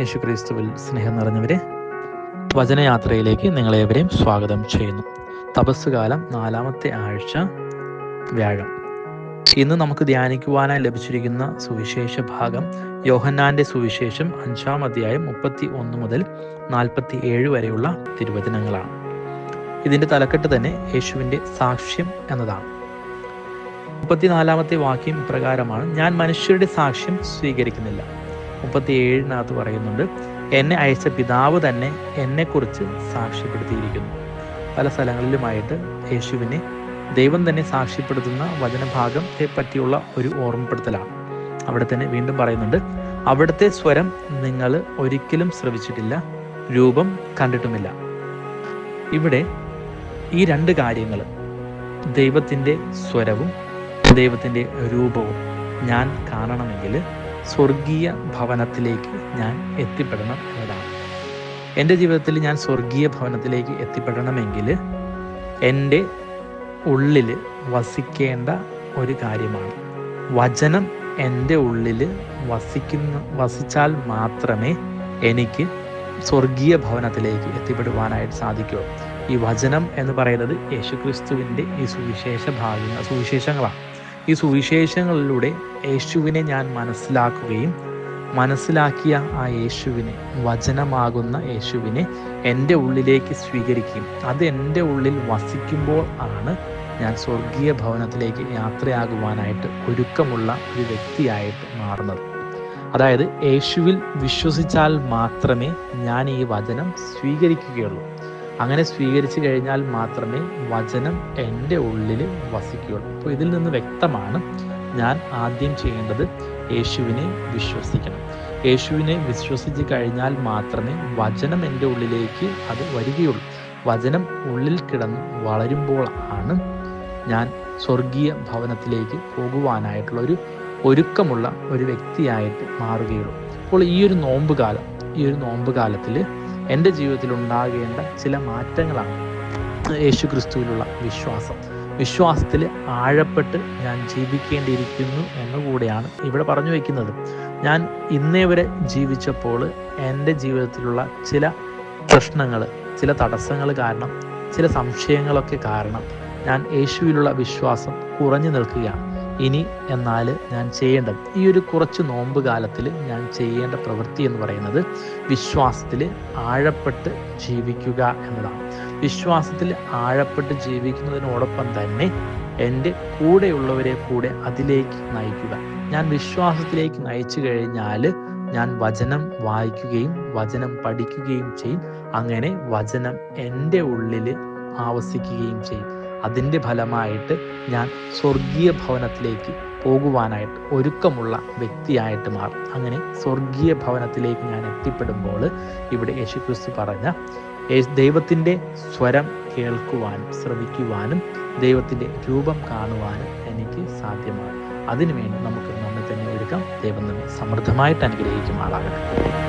യേശു ക്രിസ്തുവിൽ സ്നേഹം നിറഞ്ഞവരെ വചനയാത്രയിലേക്ക് നിങ്ങളേവരെയും സ്വാഗതം ചെയ്യുന്നു. തപസ്സുകാലം നാലാമത്തെ ആഴ്ച വ്യാഴം. ഇന്ന് നമുക്ക് ധ്യാനിക്കുവാനായി ലഭിച്ചിരിക്കുന്ന സുവിശേഷ ഭാഗം യോഹന്നാന്റെ സുവിശേഷം അഞ്ചാം അധ്യായം മുപ്പത്തി ഒന്ന് മുതൽ നാൽപ്പത്തി ഏഴ് വരെയുള്ള തിരുവചനങ്ങളാണ്. ഇതിന്റെ തലക്കെട്ട് തന്നെ യേശുവിന്റെ സാക്ഷ്യം എന്നതാണ്. മുപ്പത്തിനാലാമത്തെ വാക്യം പ്രകാരമാണ് ഞാൻ മനുഷ്യരുടെ സാക്ഷ്യം സ്വീകരിക്കുന്നില്ല. മുപ്പത്തി ഏഴിനകത്ത് പറയുന്നുണ്ട് എന്നെ അയച്ച പിതാവ് തന്നെ എന്നെക്കുറിച്ച് സാക്ഷ്യപ്പെടുത്തിയിരിക്കുന്നു. പല സ്ഥലങ്ങളിലുമായിട്ട് യേശുവിനെ ദൈവം തന്നെ സാക്ഷ്യപ്പെടുത്തുന്ന വചനഭാഗത്തെ പറ്റിയുള്ള ഒരു ഓർമ്മപ്പെടുത്തലാണ്. അവിടെ തന്നെ വീണ്ടും പറയുന്നുണ്ട് അവിടുത്തെ സ്വരം നിങ്ങൾ ഒരിക്കലും ശ്രവിച്ചിട്ടില്ല രൂപം കണ്ടിട്ടുമില്ല. ഇവിടെ ഈ രണ്ട് കാര്യങ്ങൾ ദൈവത്തിന്റെ സ്വരവും ദൈവത്തിന്റെ രൂപവും ഞാൻ കാണണമെങ്കിൽ സ്വർഗീയ ഭവനത്തിലേക്ക് ഞാൻ എത്തിപ്പെടണം എന്നതാണ്. എന്റെ ജീവിതത്തിൽ ഞാൻ സ്വർഗീയ ഭവനത്തിലേക്ക് എത്തിപ്പെടണമെങ്കിൽ എന്റെ ഉള്ളിൽ വസിക്കേണ്ട ഒരു കാര്യമാണ്. വചനം എന്റെ ഉള്ളിൽ വസിക്കുന്ന വസിച്ചാൽ മാത്രമേ എനിക്ക് സ്വർഗീയ ഭവനത്തിലേക്ക് എത്തിപ്പെടുവാനായിട്ട് സാധിക്കൂ. ഈ വചനം എന്ന് പറയുന്നത് യേശുക്രിസ്തുവിന്റെ ഈ സുവിശേഷ ഭാഗങ്ങൾ സുവിശേഷങ്ങളാണ്. ഈ സുവിശേഷങ്ങളിലൂടെ യേശുവിനെ ഞാൻ മനസ്സിലാക്കുകയും മനസ്സിലാക്കിയ ആ യേശുവിനെ വചനമാകുന്ന യേശുവിനെ എന്റെ ഉള്ളിലേക്ക് സ്വീകരിക്കുകയും അത് എന്റെ ഉള്ളിൽ വസിക്കുമ്പോൾ ആണ് ഞാൻ സ്വർഗീയ ഭവനത്തിലേക്ക് യാത്രയാകുവാനായിട്ട് ഒരുക്കമുള്ള ഒരു വ്യക്തിയായിട്ട് മാറുന്നത്. അതായത് യേശുവിൽ വിശ്വസിച്ചാൽ മാത്രമേ ഞാൻ ഈ വചനം സ്വീകരിക്കുകയുള്ളൂ. അങ്ങനെ സ്വീകരിച്ചു കഴിഞ്ഞാൽ മാത്രമേ വചനം എന്റെ ഉള്ളിൽ വസിക്കുകയുള്ളൂ. അപ്പോൾ ഇതിൽ നിന്ന് വ്യക്തമാണ് ഞാൻ ആദ്യം ചെയ്യേണ്ടത് യേശുവിനെ വിശ്വസിക്കണം. യേശുവിനെ വിശ്വസിച്ച് കഴിഞ്ഞാൽ മാത്രമേ വചനം എന്റെ ഉള്ളിലേക്ക് അത് വരികയുള്ളൂ. വചനം ഉള്ളിൽ കിടന്ന് വളരുമ്പോൾ ആണ് ഞാൻ സ്വർഗീയ ഭവനത്തിലേക്ക് പോകുവാനായിട്ടുള്ള ഒരു ഒരുക്കമുള്ള ഒരു വ്യക്തിയായിട്ട് മാറുകയുള്ളൂ. അപ്പോൾ ഈ ഒരു നോമ്പ് കാലം ഈ ഒരു നോമ്പ് കാലത്തിൽ എന്റെ ജീവിതത്തിൽ ഉണ്ടാകേണ്ട ചില മാറ്റങ്ങളാണ് യേശു ക്രിസ്തുവിലുള്ള വിശ്വാസം. വിശ്വാസത്തിൽ ആഴപ്പെട്ട് ഞാൻ ജീവിക്കേണ്ടിയിരിക്കുന്നു എന്നുകൂടെയാണ് ഇവിടെ പറഞ്ഞു വയ്ക്കുന്നത് ഞാൻ ഇന്നേ വരെ ജീവിച്ചപ്പോൾ എന്റെ ജീവിതത്തിലുള്ള ചില പ്രശ്നങ്ങൾ ചില തടസ്സങ്ങൾ കാരണം ചില സംശയങ്ങളൊക്കെ കാരണം ഞാൻ യേശുവിലുള്ള വിശ്വാസം കുറഞ്ഞു നിൽക്കുകയാണ്. ഇനി എന്നാൽ ഞാൻ ചെയ്യേണ്ടത് ഈ ഒരു കുറച്ച് നോമ്പ് കാലത്തിൽ ഞാൻ ചെയ്യേണ്ട പ്രവൃത്തി എന്ന് പറയുന്നത് വിശ്വാസത്തിൽ ആഴപ്പെട്ട് ജീവിക്കുക എന്നതാണ്. വിശ്വാസത്തിൽ ആഴപ്പെട്ട് ജീവിക്കുന്നതിനോടൊപ്പം തന്നെ എന്റെ കൂടെയുള്ളവരെ കൂടെ അതിലേക്ക് നയിക്കുക. ഞാൻ വിശ്വാസത്തിലേക്ക് നയിച്ചു കഴിഞ്ഞാൽ ഞാൻ വചനം വായിക്കുകയും വചനം പഠിക്കുകയും ചെയ്യും. അങ്ങനെ വചനം എന്റെ ഉള്ളിൽ ആവസിക്കുകയും ചെയ്യും. അതിന്റെ ഫലമായിട്ട് ഞാൻ സ്വർഗീയ ഭവനത്തിലേക്ക് പോകുവാനായിട്ട് ഒരുക്കമുള്ള വ്യക്തിയായിട്ട് മാറും. അങ്ങനെ സ്വർഗീയ ഭവനത്തിലേക്ക് ഞാൻ എത്തിപ്പെടുമ്പോൾ ഇവിടെ യേശുക്രിസ്തു പറഞ്ഞ ദൈവത്തിന്റെ സ്വരം കേൾക്കുവാനും ശ്രമിക്കുവാനും ദൈവത്തിന്റെ രൂപം കാണുവാനും എനിക്ക് സാധ്യമാണ്. അതിനുവേണ്ടി നമുക്ക് നമ്മെ തന്നെ ഒരുക്കാം. ദൈവം നമ്മെ സമൃദ്ധമായിട്ട് അനുഗ്രഹിക്കുമാറാകട്ടെ.